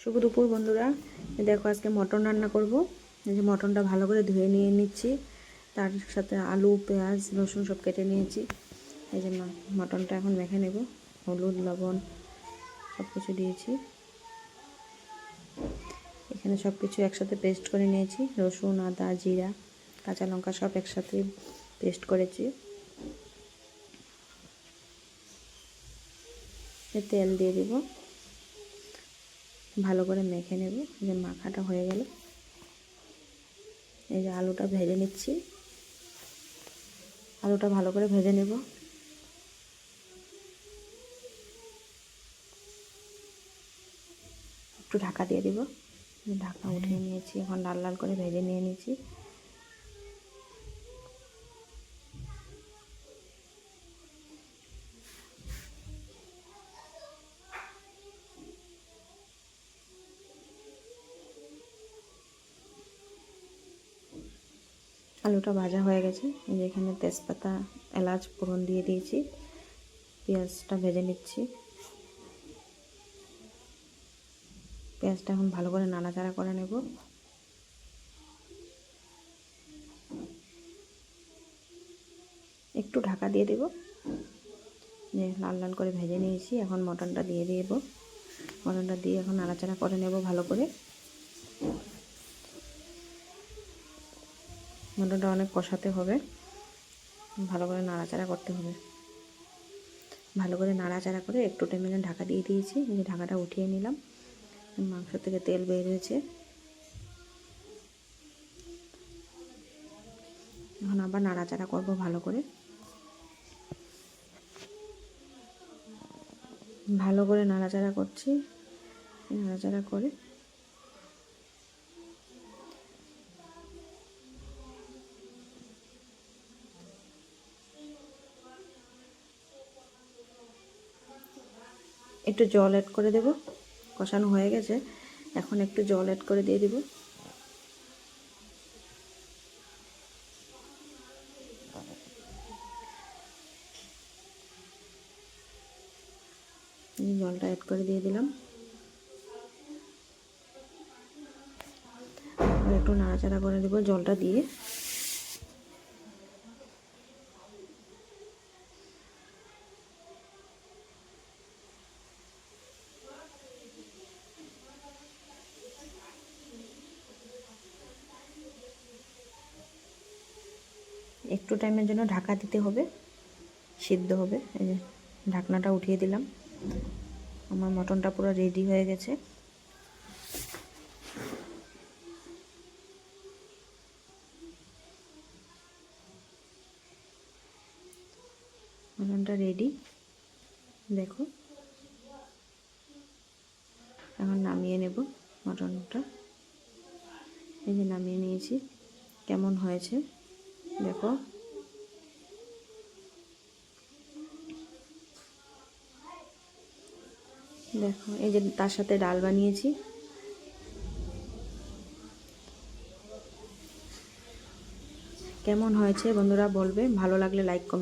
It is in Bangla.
শুভ দুপুর বন্ধুরা। দেখো আজকে মটন রান্না করব। এই যে মটনটা ভালো করে ধুয়ে নিয়ে নিচ্ছি। তার সাথে আলু, পেঁয়াজ, রসুন সব কেটে নিয়েছি। এই যে মটনটা এখন মেখে নেব। হলুদ, লবণ সব কিছু দিয়েছি। এখানে সব কিছু একসাথে পেস্ট করে নিয়েছি। রসুন, আদা, জিরা, কাঁচা লঙ্কা সব একসাথে পেস্ট করেছি। তেল দিয়ে দিব। ভালো করে মেখে নেব, যে মাখাটা হয়ে গেল। এই যে আলুটা ভেজে নিচ্ছি। আলুটা ভালো করে ভেজে নেব। একটু ঢাকা দিয়ে দিব। ঢাকা উঠিয়ে নিয়েছি, এখন লাল লাল করে ভেজে নিয়ে নিয়েছি আলুটা ভাজা হয়ে গেছে। এই যে এখানে তেজপাতা, এলাচ ফোড়ন দিয়ে দিয়েছি। পেঁয়াজটা ভেজে নিচ্ছি। পেঁয়াজটা এখন ভালো করে নাড়াচাড়া করে নেব। একটু ঢাকা দিয়ে দেব। যে লাল লাল করে ভেজে নিয়েছি, এখন মটনটা দিয়ে দেব। মটনটা দিয়ে এখন নাড়াচাড়া করে নেব ভালো করে। মটনটা অনেক কষাতে হবে। ভালো করে নাড়াচাড়া করতে হবে। ভালো করে নাড়াচাড়া করে একটু টাইমে ঢাকা দিয়ে দিয়েছি। এই ঢাকাটা উঠিয়ে নিলাম। মাংস থেকে তেল বেরিয়েছে এখন আবার নাড়াচাড়া করব ভালো করে। ভালো করে নাড়াচাড়া করছি। নাড়াচাড়া করে একটু জল অ্যাড করে দেব। কষানো হয়ে গেছে। এখন একটু জল অ্যাড করে দিয়ে দিব। জলটা অ্যাড করে দিয়ে দিলাম। একটু নাড়াচাড়া করে দেবো জলটা দিয়ে। একটু টাইমের জন্য ঢাকা দিতে হবে, সিদ্ধ হবে। এই যে ঢাকনাটা উঠিয়ে দিলাম। আমার মটনটা পুরো রেডি হয়ে গেছে। মটনটা রেডি দেখো। এখন নামিয়ে নেব মটনটা। এই যে নামিয়ে নিয়েছি। কেমন হয়েছে? দেখো। দেখো, এই যে তার সাথে ডাল বানিয়েছি। কেমন হয়েছে বন্ধুরা বলবে, ভালো লাগলে লাইক কমেন্ট